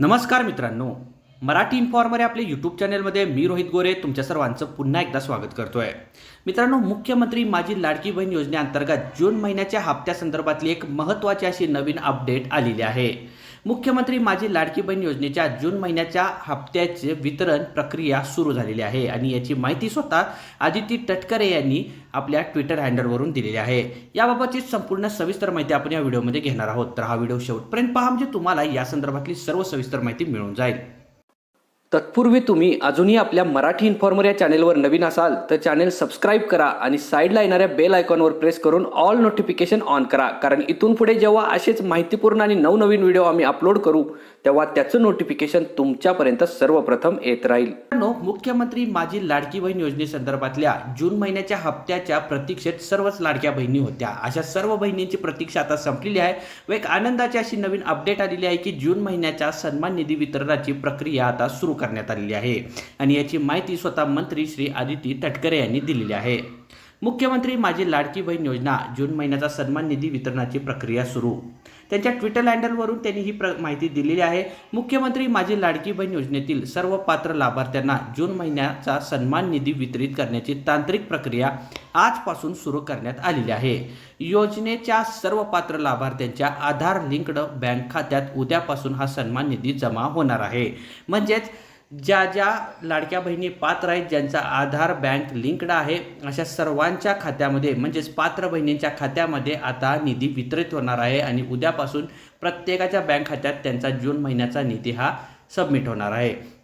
नमस्कार मित्रांनो. मराठी इन्फॉर्मर या आपल्या यूट्यूब चॅनलमध्ये मी रोहित गोरे तुमच्या सर्वांचं पुन्हा एकदा स्वागत करतोय. मित्रांनो मुख्यमंत्री माझी लाडकी बहीण योजनेअंतर्गत जून महिन्याच्या हप्त्यासंदर्भातली एक महत्त्वाची अशी नवीन अपडेट आलेली आहे. मुख्यमंत्री माझी लाडकी बहीण योजनेच्या जून महिन्याच्या हप्त्याचे वितरण प्रक्रिया सुरू झालेली आहे आणि याची माहिती स्वतः आदिती तटकरे यांनी आपल्या ट्विटर हँडलवरून दिलेली आहे. याबाबतची संपूर्ण सविस्तर माहिती आपण या व्हिडिओमध्ये घेणार आहोत. तर हा व्हिडिओ शेवटपर्यंत पहा म्हणजे तुम्हाला या संदर्भातली सर्व सविस्तर माहिती मिळून जाईल. तत्पूर्वी तुम्ही अजूनही आपल्या मराठी इन्फॉर्मर या चॅनेलवर नवीन असाल तर चॅनेल सबस्क्राईब करा आणि साईडला येणाऱ्या बेल आयकॉनवर प्रेस करून ऑल नोटिफिकेशन ऑन करा. कारण इथून पुढे जेव्हा असेच माहितीपूर्ण आणि नवनवीन व्हिडिओ आम्ही अपलोड करू तेव्हा त्याचं नोटिफिकेशन तुमच्यापर्यंत सर्वप्रथम येत राहील. मुख्यमंत्री माझी लाडकी बहीण योजनेसंदर्भातल्या जून महिन्याच्या हप्त्याच्या प्रतीक्षेत सर्वच लाडक्या बहिणी होत्या. अशा सर्व बहिणींची प्रतीक्षा आता संपलेली आहे व एक आनंदाची अशी नवीन अपडेट आलेली आहे की जून महिन्याच्या सन्मान निधी वितरणाची प्रक्रिया आता सुरू. करण्यात आलेली आहे. आणि याची माहिती स्वतः मंत्री श्री आदिती तटकरे यांनी दिलेली आहे. मुख्यमंत्री माझी लाडकी बहीण योजना जून महिन्याचा सन्मान निधी वितरणाची प्रक्रिया सुरू. त्यांच्या ट्विटर हँडलवरून त्यांनी ही प्र माहिती दिलेली आहे. मुख्यमंत्री माझी लाडकी बहीण योजनेतील सर्व पात्र लाभार्थ्यांना जून महिन्याचा सन्मान निधी वितरित करण्याची तांत्रिक प्रक्रिया आजपासून सुरू करण्यात आलेली आहे. योजनेच्या सर्व पात्र लाभार्थ्यांच्या आधार लिंक्ड बँक खात्यात उद्यापासून हा सन्मान निधी जमा होणार आहे. म्हणजेच ज्या ज्या लाडक्या बहिणी पात्र आहेत ज्यांचा आधार बँक लिंक्ड आहे अशा सर्वांच्या खात्यामध्ये म्हणजेच पात्र बहिणींच्या खात्यामध्ये आता निधी वितरित होणार आहे आणि उद्यापासून प्रत्येकाच्या बँक खात्यात त्यांचा जून महिन्याचा निधी हा सबमिट होणार आहे.